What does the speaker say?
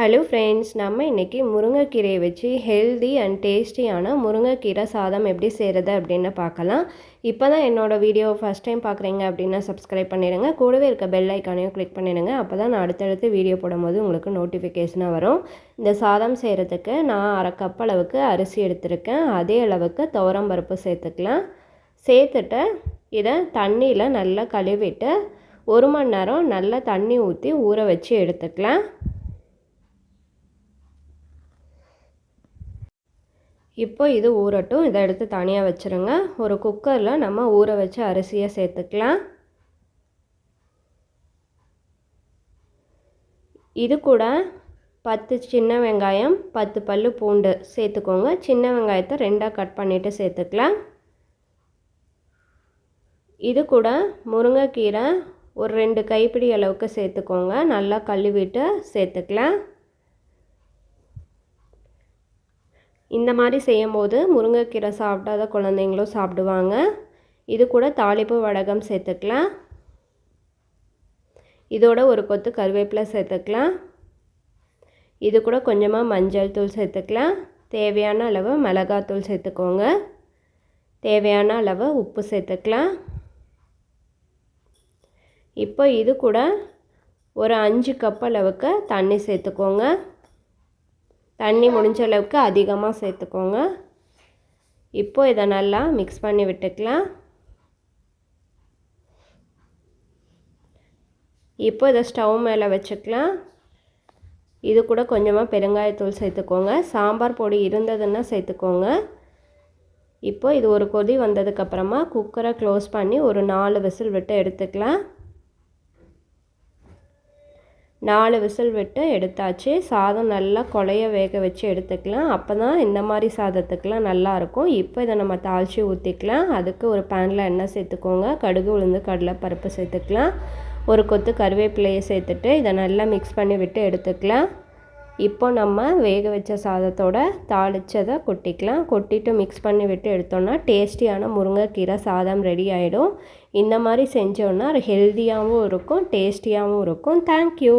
Hello friends நம்ம இன்றைக்கி முருங்கைக்கீரையை வச்சு ஹெல்தி அண்ட் டேஸ்டியான முருங்கைக்கீரை சாதம் எப்படி செய்கிறது அப்படின்னு பார்க்கலாம். இப்போ தான் என்னோடய வீடியோ ஃபஸ்ட் டைம் பார்க்குறீங்க அப்படின்னா சப்ஸ்கிரைப் பண்ணிடுங்க. கூடவே இருக்க பெல் ஐக்கானையும் கிளிக் பண்ணிடுங்க. அப்போ தான் நான் அடுத்தடுத்து வீடியோ போடும்போது உங்களுக்கு நோட்டிஃபிகேஷனாக வரும். இந்த சாதம் செய்கிறதுக்கு நான் அரை கப் அளவுக்கு அரிசி எடுத்திருக்கேன். அதே அளவுக்கு துவரம் பருப்பு சேர்த்துக்கலாம். சேர்த்துட்டு இதை தண்ணியில் நல்லா கழுவிட்டு ஒரு மணி நேரம் நல்லா தண்ணி ஊற்றி ஊற வச்சு எடுத்துக்கலாம். இப்போ இது ஊறட்டும். இதை எடுத்து தனியாக வச்சுருங்க. ஒரு குக்கரில் நம்ம ஊற வச்ச அரிசியை சேர்த்துக்கலாம். இது கூட பத்து சின்ன வெங்காயம் பத்து பல் பூண்டு சேர்த்துக்கோங்க. சின்ன வெங்காயத்தை ரெண்டாக கட் பண்ணிவிட்டு சேர்த்துக்கலாம். இது கூட முருங்கைக்கீரை ஒரு ரெண்டு கைப்பிடி அளவுக்கு சேர்த்துக்கோங்க. நல்லா கழுவிட்டு சேர்த்துக்கலாம். இந்த மாதிரி செய்யும்போது முருங்கைக்கீரை சாப்பிடாத குழந்தைங்களும் சாப்பிடுவாங்க. இது கூட தாளிப்பு வடகம் சேர்த்துக்கலாம். இதோட ஒரு கொத்து கருவேப்பிலை சேர்த்துக்கலாம். இது கூட கொஞ்சமாக மஞ்சள் தூள் சேர்த்துக்கலாம். தேவையான அளவு மிளகாத்தூள் சேர்த்துக்கோங்க. தேவையான அளவு உப்பு சேர்த்துக்கலாம். இப்போ இது கூட ஒரு அஞ்சு கப் அளவுக்கு தண்ணி சேர்த்துக்கோங்க. தண்ணி முடிஞ்ச அளவுக்கு அதிகமாக சேர்த்துக்கோங்க. இப்போ இதை நல்லா மிக்ஸ் பண்ணி விட்டுக்கலாம். இப்போ இதை ஸ்டவ் மேலே வச்சுக்கலாம். இது கூட கொஞ்சமாக பெருங்காயத்தூள் சேர்த்துக்கோங்க. சாம்பார் பொடி இருந்ததுன்னா சேர்த்துக்கோங்க. இப்போ இது ஒரு கொதி வந்ததுக்கப்புறமா குக்கரை க்ளோஸ் பண்ணி ஒரு நாலு விசில் விட்டு எடுத்துக்கலாம். நாலு விசில் விட்டு எடுத்தாச்சு. சாதம் நல்லா கொலைய வேக வச்சு எடுத்துக்கலாம். அப்போ தான் இந்த மாதிரி சாதத்துக்கெலாம் நல்லாயிருக்கும் இப்போ இதை நம்ம தாளித்து ஊற்றிக்கலாம் அதுக்கு ஒரு பேனில் எண்ணெய் சேர்த்துக்கோங்க. கடுகு உளுந்து கடலை பருப்பு சேர்த்துக்கலாம். ஒரு கொத்து கருவேப்பிலையை சேர்த்துட்டு இதை நல்லா மிக்ஸ் பண்ணி விட்டு எடுத்துக்கலாம். இப்போ நம்ம வேக வச்ச சாதத்தோட தாளித்ததை கொட்டிக்கலாம். கொட்டிட்டு மிக்ஸ் பண்ணி விட்டு எடுத்தோன்னா டேஸ்டியான முருங்கைக்கீரை சாதம் ரெடி ஆகிடும் இந்த மாதிரி செஞ்சோன்னா ஹெல்த்தியாகவும் இருக்கும் டேஸ்டியாகவும் இருக்கும். தேங்க்யூ